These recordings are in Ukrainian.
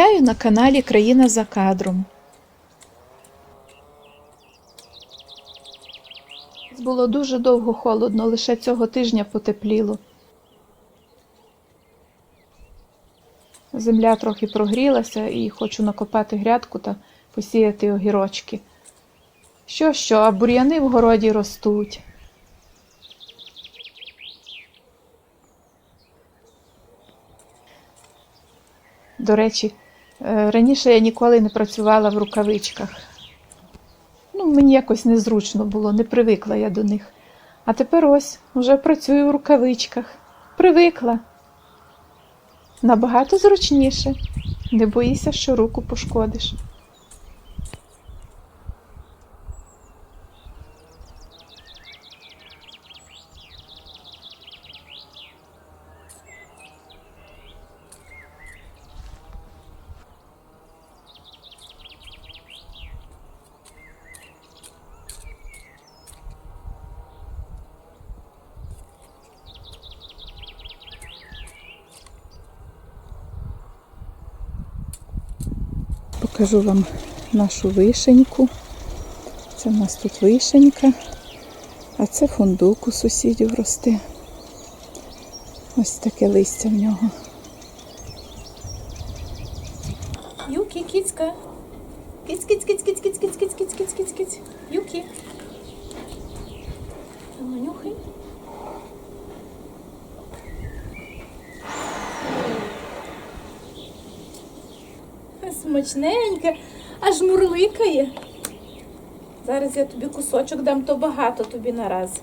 Вітаю на каналі Країна за кадром. Було дуже довго холодно, лише цього тижня потепліло. Земля трохи прогрілася і хочу накопати грядку та посіяти огірочки. Що, що, а бур'яни в городі ростуть. До речі, раніше я ніколи не працювала в рукавичках. Ну, мені якось незручно було, не привикла я до них. А тепер ось вже працюю в рукавичках. Привикла. Набагато зручніше. Не боїся, що руку пошкодиш. Покажу вам нашу вишеньку. Це в нас тут вишенька, а це фундук у сусідів росте. Ось таке листя в нього. Юкі, кіцька. Кіць, кіць, кіць, кіць, кіць, кіць, кіць, кіць, кіць, кіць, кіць. Юкі. Нюхай. Смачненьке, аж мурликає. Зараз я тобі кусочок дам, то багато тобі нараз.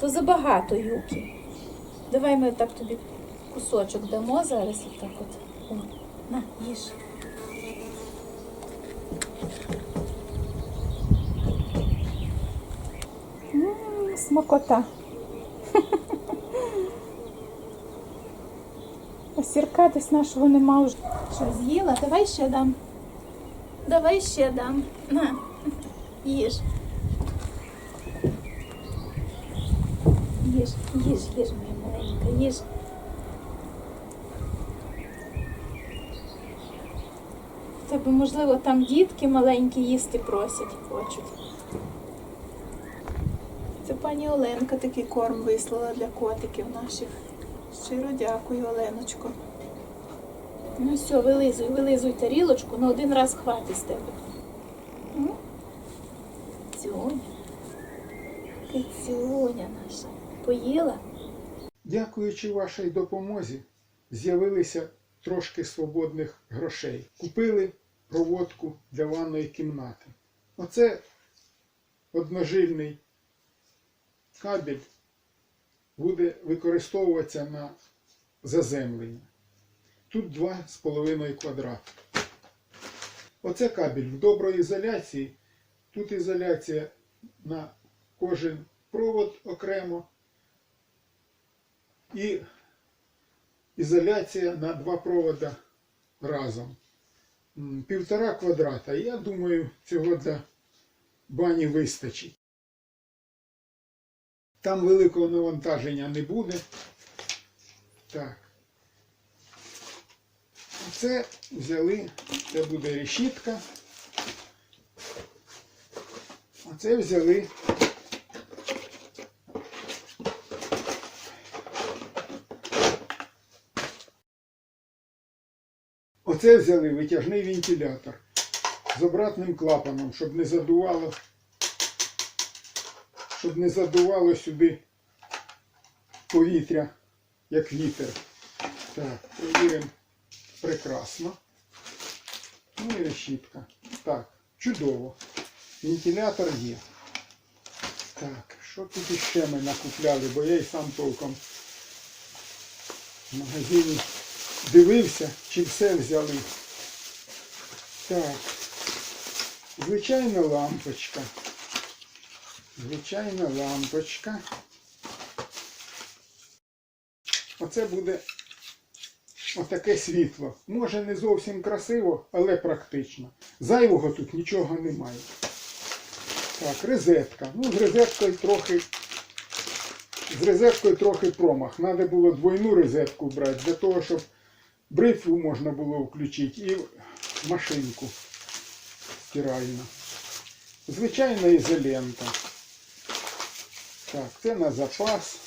То забагато, Юкі. Давай ми так тобі кусочок дамо зараз отак от. О, на, їж. М, Смакота. Десь нашого нема вже. Що, з'їла? Давай ще дам. Давай ще дам. На, їж. Їж, їж, їж, моя маленька, їж. В Тебе, можливо, там дітки маленькі їсти просять, хочуть. Це пані Оленка такий корм вислала для котиків наших. Щиро дякую, Оленочко. Ну все, вилизуй, вилизуй тарілочку, на один раз хватить з тебе. М? Цюня. Наша. Поїла? Дякуючи вашій допомозі, з'явилися трошки свободних грошей. Купили проводку для ванної кімнати. Оце одножильний кабель буде використовуватися на заземлення. Тут 2,5 квадрати. Оце кабель в доброізоляції. Тут ізоляція на кожен провод окремо і ізоляція на два провода разом. Півтора квадрата. Я думаю, цього для бані вистачить. Там великого навантаження не буде. Так. Це взяли, це буде решітка. А це взяли Оце взяли витяжний вентилятор з обратним клапаном, щоб не задувало, щоб не задувало сюди повітря, як вітер. Так, провіримо прекрасно. Ну і решітка. Так, чудово. Вентилятор є. Так, що тут іще ми накупляли, бо я й сам толком в магазині дивився, чи все взяли. Так. Звичайна лампочка. Звичайна лампочка. Оце буде отаке світло. Може не зовсім красиво, але практично. Зайвого тут нічого немає. Так, розетка. Ну, з розеткою трохи. З розеткою трохи промах. Треба було двойну розетку брати для того, щоб бритву можна було включити і машинку стиральну. Звичайна ізолента. Так, це на запас.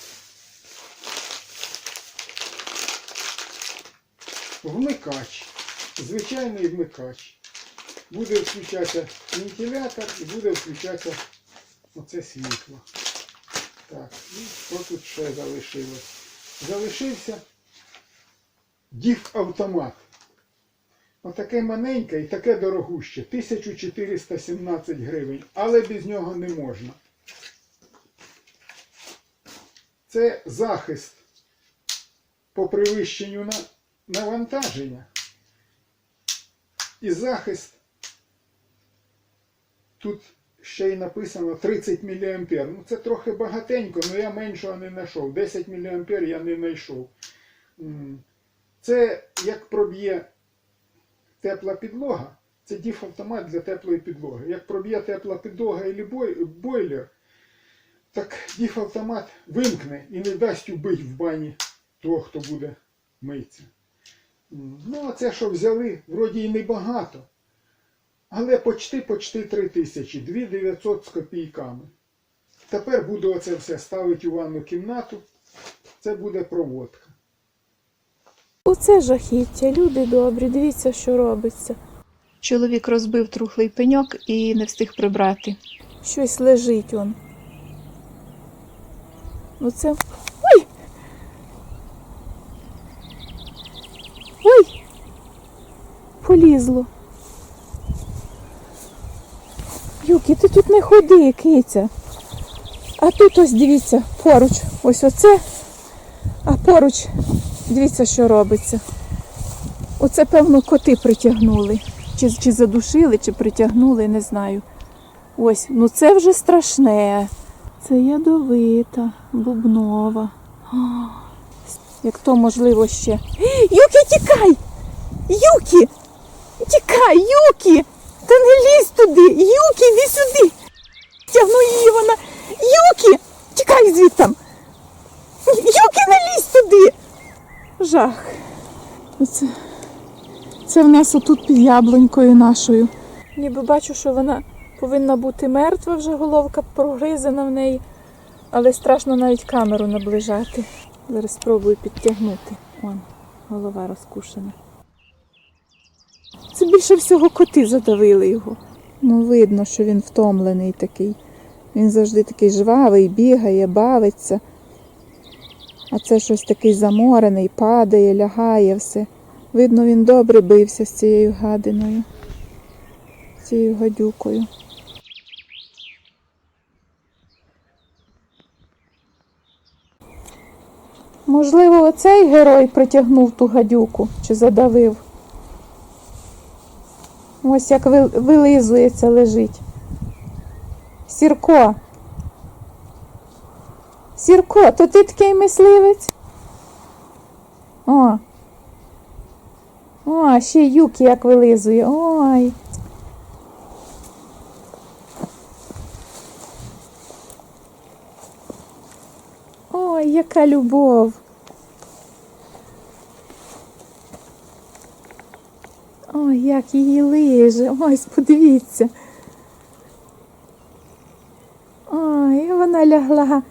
Вмикач. Звичайний вмикач. Буде включатися вентилятор і буде включатися оце світло. Так, і що тут ще залишилось? Залишився діф автомат. Отаке маленьке і таке дорогуще. 1417 гривень. Але без нього не можна. Це захист по привищенню на навантаження. І захист. Тут ще й написано 30 мА. Ну це трохи багатенько, але я меншого не знайшов. 10 мА я не знайшов. Це як проб'є тепла підлога, це діфавтомат для теплої підлоги. Як проб'є тепла підлога бой, бойлер, так діфавтомат вимкне і не дасть убити в бані того, хто буде митися. Ну, а це, що взяли, вроді і небагато. Але почти почти 3 тисячі, 2900 з копійками. Тепер буду оце все ставити у ванну кімнату. Це буде проводка. Оце жахіття, люди добрі, дивіться, що робиться. Чоловік розбив трухлий пеньок і не встиг прибрати. Щось лежить он. Ну це. Ой! Ой! Полізло. Юкі, ти тут не ходи, киця. А тут ось дивіться, поруч, ось оце, а поруч, дивіться, що робиться. Оце, певно, коти притягнули. Чи, чи задушили, чи притягнули, не знаю. Ось, ну це вже страшне. Це ядовита, бубнова. А, Як то можливо ще. Юкі, тікай! Юкі! Тікай, Юкі! Та не лізь туди! Юкі, іди сюди! Тягну її вона. Юкі! Тікай звідтам! Юкі, не лізь туди! Жах. Оце, це в нас отут під яблунькою нашою. Ніби бачу, що вона повинна бути мертва, вже головка прогризана в неї, але страшно навіть камеру наближати. Зараз спробую підтягнути. Вон, голова розкушена. Це більше всього коти задавили його. Ну, видно, що він втомлений такий. Він завжди такий жвавий, бігає, бавиться. А це щось такий заморений, падає, лягає все. Видно, він добре бився з цією гадиною, з цією гадюкою. Можливо, оцей герой притягнув ту гадюку чи задавив. Ось як вилизується, лежить. Сірко. Сірко, то ти такий мисливець? О. О, ще юки як вилизує. Ой. Ой, яка любов. Ой, як її лиже. Ось, подивіться. Ой, вона лягла.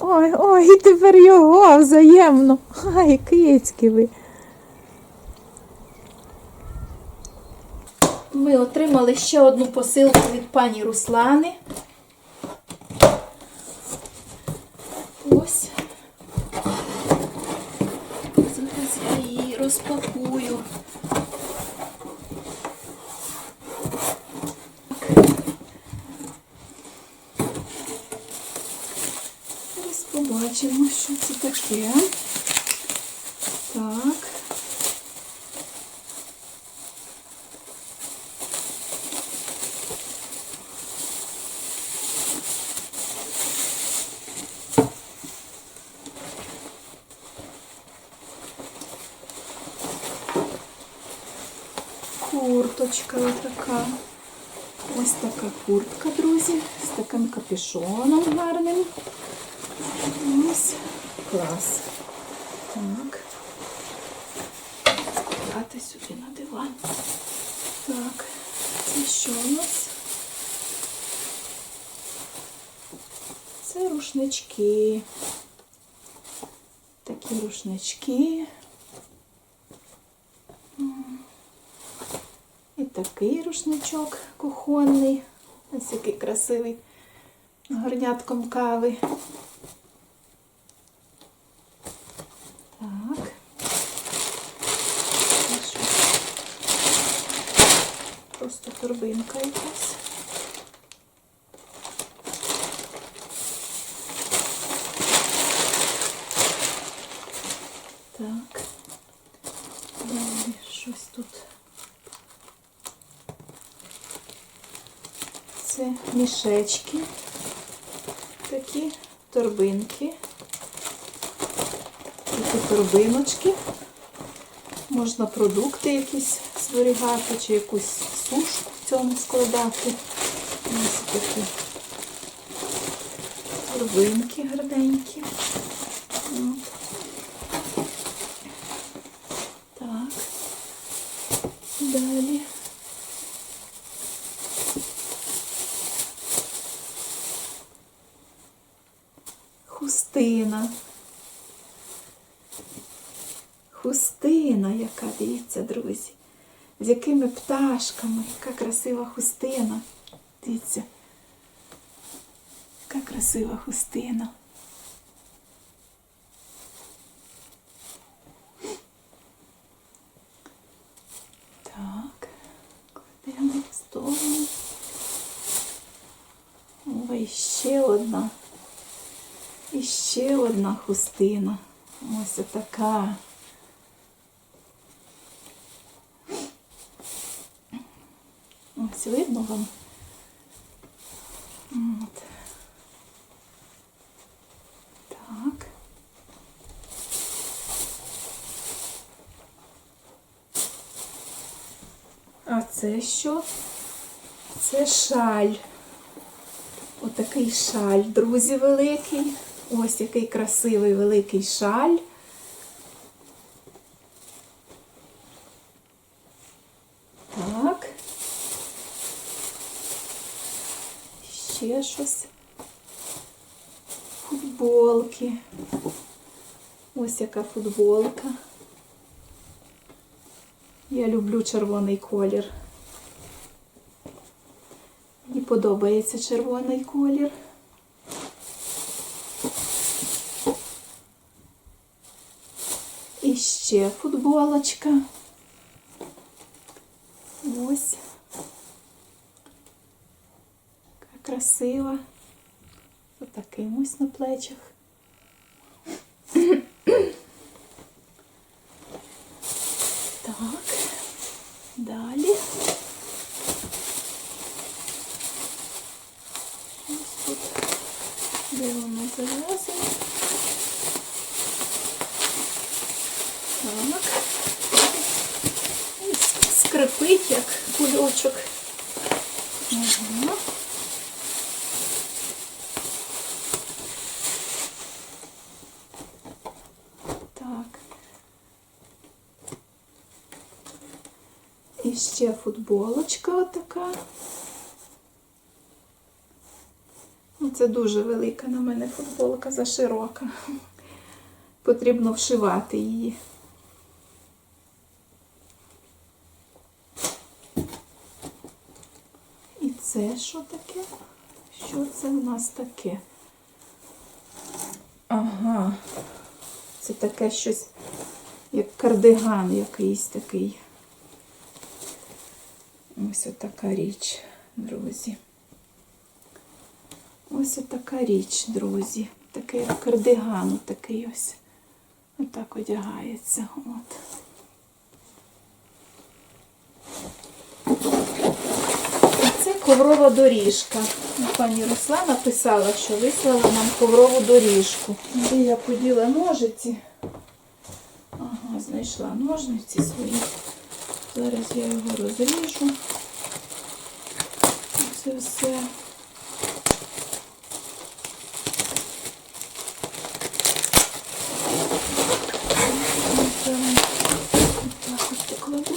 Ой, ой, і тепер його взаємно. Ай, кицьки ви. Ми отримали ще одну посилку від пані Руслани. Ось. Зараз я її розпакую. Що це таке. Так. Курточка така. Ось така куртка, друзі, з таким капюшоном гарним. у нас клас. Так. Дати сюди на диван. Так, це що у нас? Це рушнички. Такі рушнички. І такий рушничок кухонний. Ось який красивий. Горнятком кави. Так. Далі щось тут. Це мішечки. Такі торбинки. Такі торбиночки. Можна продукти якісь зберігати чи якусь сушку в цьому складати. Ось такі торбинки гарненькі. От. Так. Далі. Хустина. Хустина, яка, дивіться, друзі. З якими пташками, яка красива хустина. Дивіться. Яка красива хустина. Так, кладемо в сторону. Ой, ще одна. І ще одна хустина. Ось така. Ось видно вам. От. Так. А це що? Це шаль. Отакий шаль, друзі, великий. Ось який красивий великий шаль. Так. Ще щось. Футболки. Ось яка футболка. Я люблю червоний колір. Подобається червоний колір. І ще футболочка. Ось. Яка красива. З ось на плечах. Так, далі. Ось тут, де воно зав'язано. Так. І скрипить, як кульочок. Ага. Так. І ще футболочка отака. Ну, Це дуже велика на мене футболка, заширока. Потрібно вшивати її. І це що таке? Що це в нас таке? Ага. Це таке щось, як кардиган якийсь такий. Ось така річ, друзі. Ось така річ, друзі. Такий кардиган, такий ось. Отак одягається. От. Це коврова доріжка. Пані Руслана писала, що вислала нам коврову доріжку. Де я поділа ножиці. Ага, знайшла ножниці свої. Зараз я його розріжу. Це все. Так ось покладу.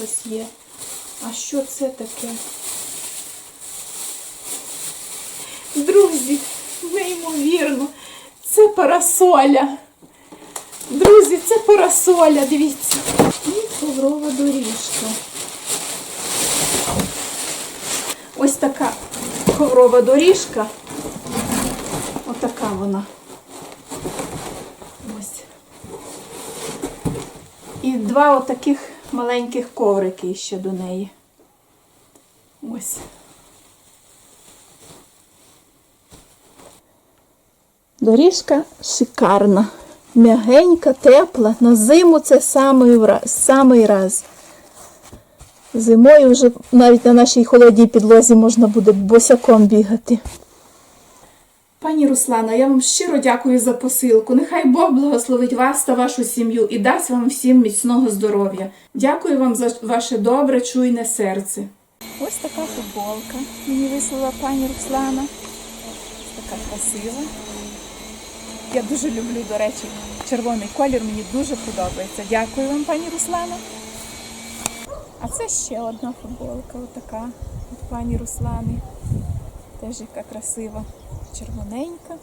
щось є. А що це таке? Друзі, неймовірно, це парасоля. Друзі, це парасоля, дивіться. І коврова доріжка. Ось така коврова доріжка. Отака вона. Ось. І два отаких маленьких коврики ще до неї. Ось. Доріжка шикарна, м'ягенька, тепла. На зиму це самий самий раз. Зимою вже навіть на нашій холодній підлозі можна буде босяком бігати. Пані Руслана, я вам щиро дякую за посилку. Нехай Бог благословить вас та вашу сім'ю і дасть вам всім міцного здоров'я. Дякую вам за ваше добре, чуйне серце. Ось така футболка мені вислала пані Руслана. Така красива. Я дуже люблю, до речі, червоний колір мені дуже подобається. Дякую вам, пані Руслана. А це ще одна футболка, отака від пані Руслани. Теж яка красива, червоненька.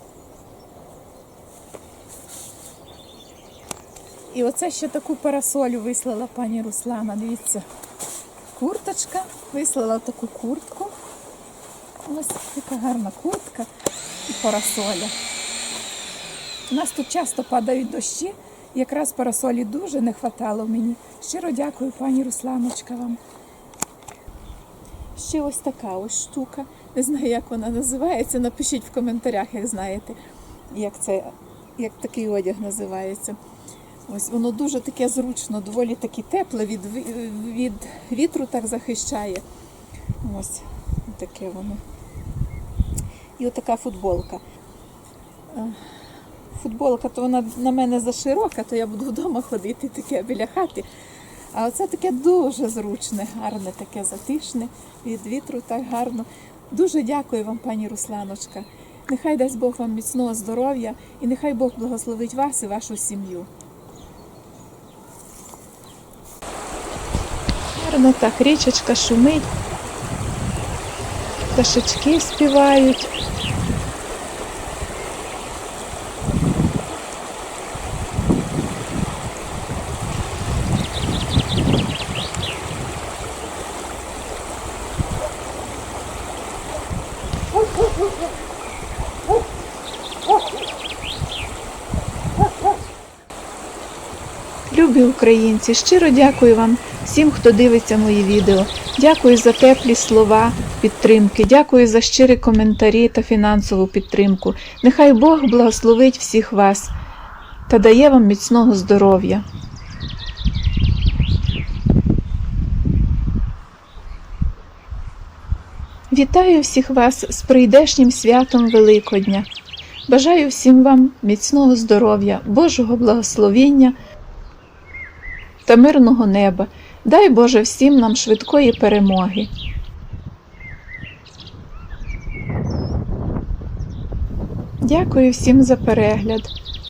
І оце ще таку парасолю вислала пані Руслана. Дивіться, курточка, вислала таку куртку. Ось така гарна куртка і парасоля. У нас тут часто падають дощі, якраз парасолі дуже не хватало мені. Щиро дякую, пані Русланочка, вам. Ще ось така ось штука. Не знаю, як вона називається. Напишіть в коментарях, як знаєте, як це, як такий одяг називається. Ось воно дуже таке зручно, доволі таки тепле, від, від вітру так захищає. Ось таке воно. І отака футболка. Е, Футболка, то вона на мене заширока, то я буду вдома ходити таке біля хати. А оце таке дуже зручне, гарне, таке затишне, від вітру так гарно. Дуже дякую вам, пані Русланочка. Нехай дасть Бог вам міцного здоров'я і нехай Бог благословить вас і вашу сім'ю. Гарно так, річечка шумить, пташечки співають. Любі українці, щиро дякую вам всім, хто дивиться мої відео. Дякую за теплі слова підтримки, дякую за щирі коментарі та фінансову підтримку. Нехай Бог благословить всіх вас та дає вам міцного здоров'я. Вітаю всіх вас з прийдешнім святом Великодня. Бажаю всім вам міцного здоров'я, Божого благословіння та мирного неба. Дай Боже всім нам швидкої перемоги. Дякую всім за перегляд.